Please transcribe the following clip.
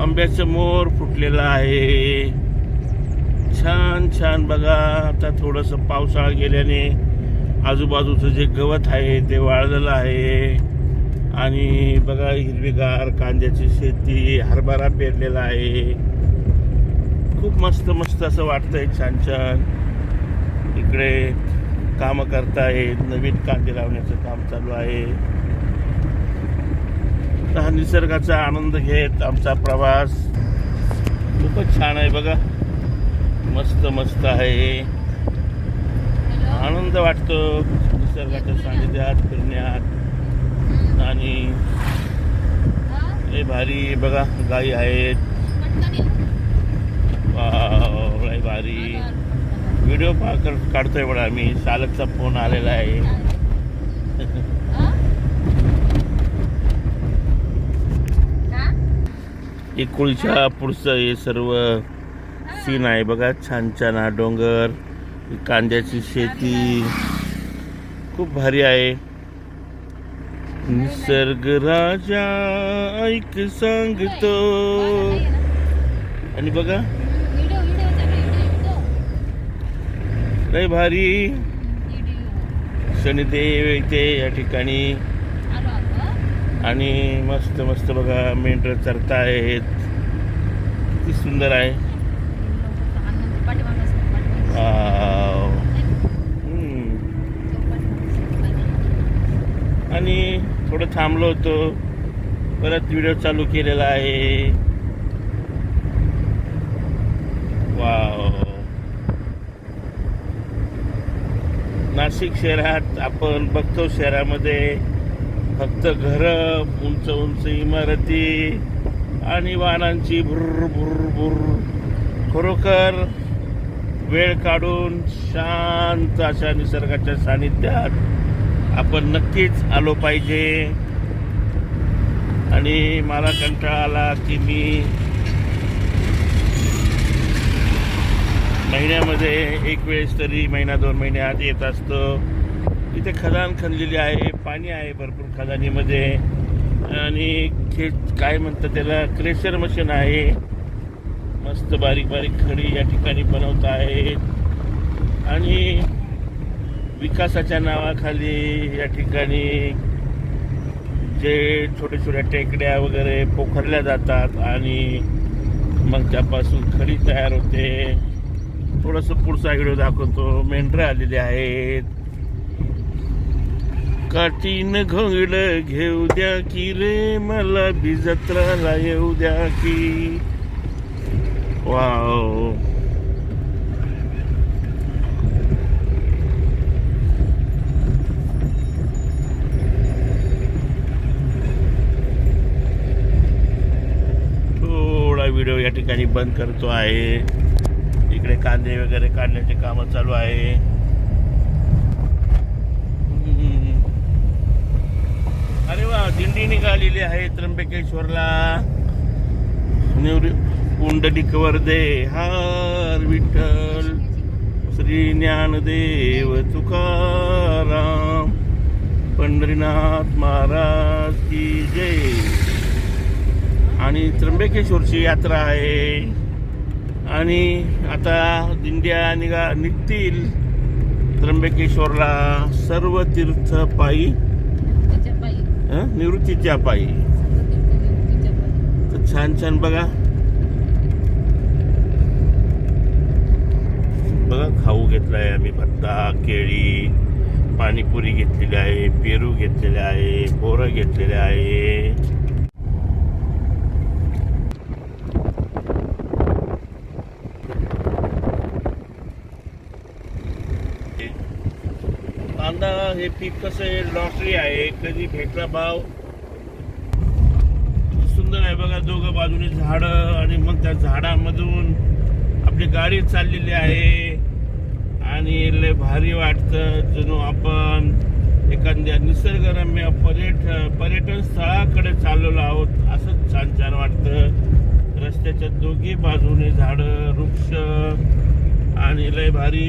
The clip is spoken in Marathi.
आंब्याचं मोर फुटलेलं आहे. छान छान. बघा आता थोडस पावसाळा गेल्याने आजूबाजूचं जे गवत आहे ते वाळलेलं आहे. आणि बघा हिरवीगार कांद्याची शेती हरभरा पेरलेला आहे. खूप मस्त मस्त असं वाटतंय छान छान. इकडे कामं करतायत. नवीन कांदे लावण्याचं काम चालू आहे. तर हा निसर्गाचा आनंद घेत आमचा प्रवास. खूपच छान आहे बघा. मस्त मस्त आहे. आनंद वाटतो निसर्गाच्या सानिध्यात फिरण्यात. आणि हे भारी बघा गाई आहेत. भारी. व्हिडिओ काढतोय बघा आम्ही. चालकचा फोन आलेला आहे. इकुळच्या पुढचं हे सर्व सीन आहे बघा. छान छान हा डोंगर कांद्याची शेती. खूप भारी आहे. निसर्ग राजा ऐक सांगतो. आणि बघा. लय भारी. शनिदेव इथे या ठिकाणी. आणि मस्त मस्त बघा मेंढर आहेत किती सुंदर आहे. आणि थोडं थांबलो होतो. परत व्हिडिओ चालू केलेला आहे. वाव. नाशिक शहरात आपण बघतो शहरामध्ये फक्त घर उंच उंच इमारती. आणि वाहनांची भुर्र भुर्र भुर्र. खरोखर वेळ काढून शांत अशा निसर्गाच्या सानिध्यात आपण नक्कीच आलो पाहिजे. आणि मला कंटाळा आला की मी महिन्यामध्ये एक वेळेस तरी महिना दोन महिने आत येत असतो. इथे खदान खणलेली आहे पाणी आहे भरपूर खदानीमध्ये. आणि खे काय म्हणतात त्याला क्रेशर मशीन आहे. मस्त बारीक बारीक खडी या ठिकाणी बनवत आहेत. आणि विकासाच्या नावाखाली या ठिकाणी जे छोट्या छोट्या टेकड्या वगैरे पोखरल्या जातात आणि मग त्यापासून खडी तयार होते. थोडंसं पुढचा व्हिडिओ दाखवतो. मेंढरं आलेले आहेत. काठीन घोंगड घेऊ द्या की रे मला बी जत्राला येऊ द्या की. वाव. थोडा व्हिडिओ या ठिकाणी बंद करतो आहे. इकडे कांदे वगैरे काढण्याचे काम चालू आहे. अरे वा दिंडी निघालेली आहे त्र्यंबकेश्वरला. निवृ वर्दे हार विठ्ठल श्री ज्ञानदेव तुकाराम पंढरीनाथ महाराज की जय. आणि त्र्यंबकेश्वरची यात्रा आहे. आणि आता दिंड्या निघा निघतील त्र्यंबकेश्वरला सर्व तीर्थ पायी. निवृत्तीच्या पायी. तर छान छान बघा. बघा खाऊ घेतलाय आम्ही भत्ता केळी पाणीपुरी घेतलेली आहे पेरू घेतलेले आहे बोरं घेतलेले आहे. यंदा हे पीक कसं आहे लॉटरी आहे कधी भेटला भाव. सुंदर आहे बघा दोघं बाजूने झाडं आणि मग त्या झाडामधून आपली गाडी चाललेली आहे. आणि लय भारी वाटतं जणू आपण एखाद्या निसर्गरम्य पर्यट पर्यटन स्थळाकडे चाललेलो आहोत असंच छान छान वाटतं. रस्त्याच्या दोघी बाजूने झाडं वृक्ष आणि लय भारी